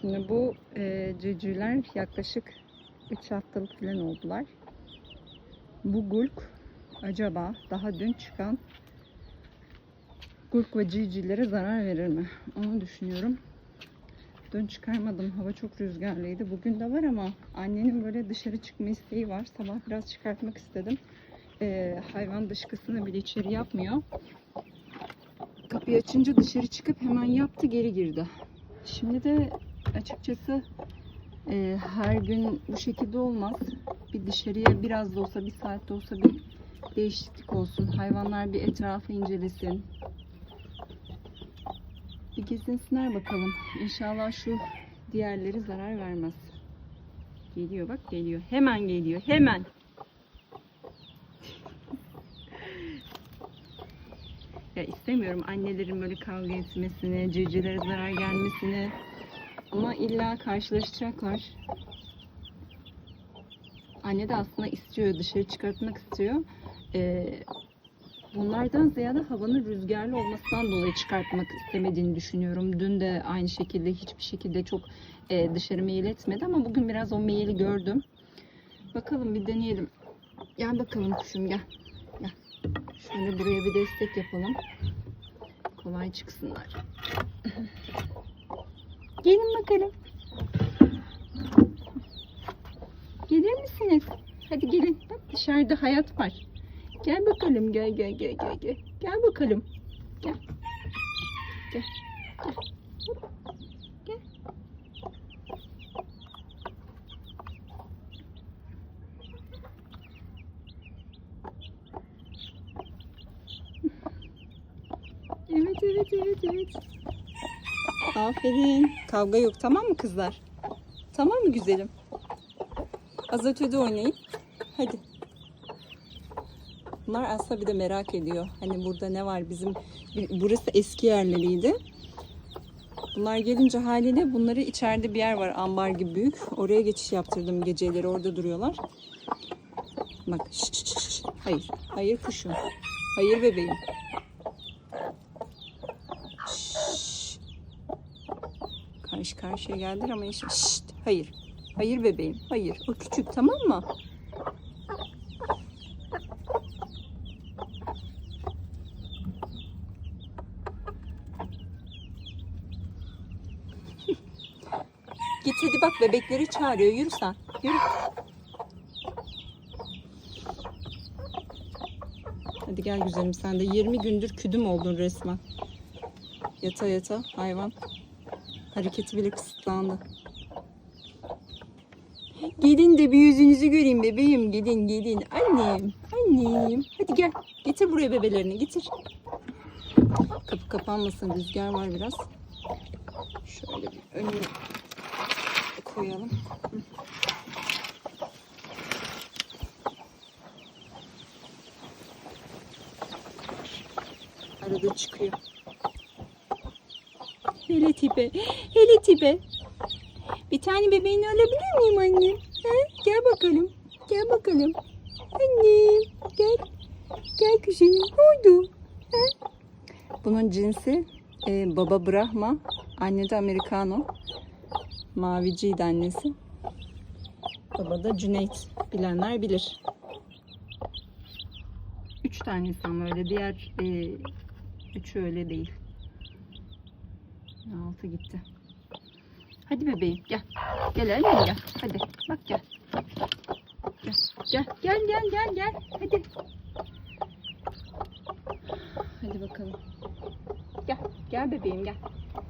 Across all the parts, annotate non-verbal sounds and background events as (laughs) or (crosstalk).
Şimdi bu e, cücüler yaklaşık 3 haftalık falan oldular. Bu gulk acaba daha dün çıkan gulk ve civcivlere zarar verir mi? Onu düşünüyorum. Dün çıkarmadım. Hava çok rüzgarlıydı. Bugün de var ama annenin böyle dışarı çıkma isteği var. Sabah biraz çıkartmak istedim. Ee, hayvan dışkısını bile içeri yapmıyor. Kapıyı açınca dışarı çıkıp hemen yaptı geri girdi. Şimdi de açıkçası e, her gün bu şekilde olmaz. Bir dışarıya biraz da olsa bir saat de olsa bir değişiklik olsun. Hayvanlar bir etrafı incelesin. Bir gezinsinler bakalım. İnşallah şu diğerleri zarar vermez. Geliyor bak geliyor. Hemen geliyor. Hemen. (laughs) ya istemiyorum annelerin böyle kavga etmesini, civcivlere zarar gelmesini. Ama illa karşılaşacaklar. Anne de aslında istiyor, dışarı çıkartmak istiyor. Ee, bunlardan ziyade havanın rüzgarlı olmasından dolayı çıkartmak istemediğini düşünüyorum. Dün de aynı şekilde hiçbir şekilde çok e, dışarı meyil etmedi ama bugün biraz o meyili gördüm. Bakalım bir deneyelim. Gel bakalım kuşum gel. Gel. Şöyle buraya bir destek yapalım. Kolay çıksınlar. (laughs) Gelin bakalım. Gelir misiniz? Hadi gelin. Bak dışarıda hayat var. Gel bakalım. Gel gel gel gel gel. Gel bakalım. Gel. Gel. Gel. Gel. Evet evet evet evet. Aferin. Kavga yok tamam mı kızlar? Tamam mı güzelim? Az oynayın. Hadi. Bunlar aslında bir de merak ediyor. Hani burada ne var bizim burası eski yerleriydi. Bunlar gelince haliyle bunları içeride bir yer var ambar gibi büyük. Oraya geçiş yaptırdım geceleri orada duruyorlar. Bak şş, şş, şş. hayır hayır kuşum. Hayır bebeğim. Karşı karşıya geldiler ama işte şşt, hayır. Hayır bebeğim. Hayır. O küçük tamam mı? (laughs) Git hadi bak bebekleri çağırıyor. Yürü sen. Yürü. Hadi gel güzelim sen de 20 gündür küdüm oldun resmen. Yata yata hayvan. Hareketi bile kısıtlandı. Gelin de bir yüzünüzü göreyim bebeğim. Gelin gelin. Annem. Annem. Hadi gel. Getir buraya bebelerini. Getir. Kapı kapanmasın. Rüzgar var biraz. Şöyle bir önüne koyalım. Arada çıkıyor. Hele tipe. Hele tipe. Bir tane bebeğini alabilir miyim annem? Ha? Gel bakalım. Gel bakalım. Annem. Gel. Gel güzelim. Ne oldu? Ha? Bunun cinsi e, baba Brahma. Anne de Americano. Maviciydi annesi. Baba da Cüneyt. Bilenler bilir. Üç tanesi ama öyle. Diğer e, üçü öyle değil. Altı gitti. Hadi bebeğim gel. Gel annem gel. Hadi bak gel. Gel gel gel gel gel gel. Hadi. Hadi bakalım. Gel. Gel bebeğim gel.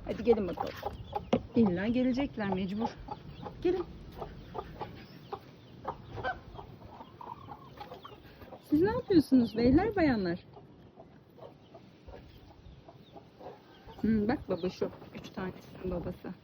Hadi gelin bakalım. İlla gelecekler mecbur. Gelin. Siz ne yapıyorsunuz beyler bayanlar? Hmm, bak baba şu. Üç tanesinin babası.